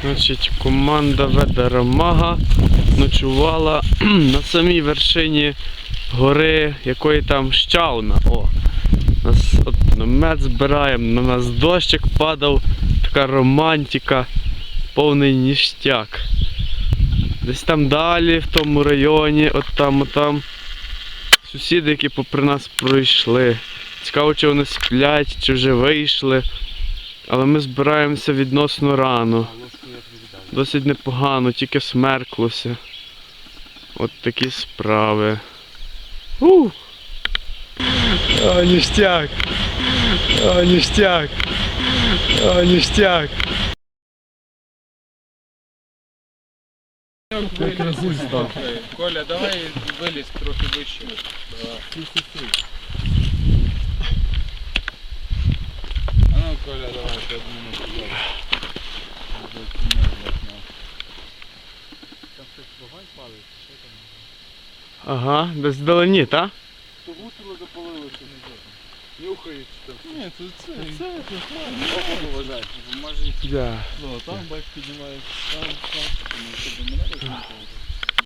Значить, команда веде Ромага ночувала на самій вершині гори, якої там щауна. О, нас от намет збираємо, на нас дощик падав, така романтика, повний ніштяк. Десь там далі, в тому районі, от там, от там. Сусіди, які попри нас пройшли. Цікаво, чи вони сплять, чи вже вийшли. Але ми збираємося відносно рано. Досить непогано, тільки смерклося. От такі справи. У! О, ніштяк! О, ніштяк! О, ніштяк! Коля, давай виліз трохи вище. А ну, Коля, давай, п'ять минут. Ага, десь вдалині, так? То гусило запалилося, не знаю. Нюхається там. Ні, це це. Це. Може, Да. ну, там бач піднімається, там, там.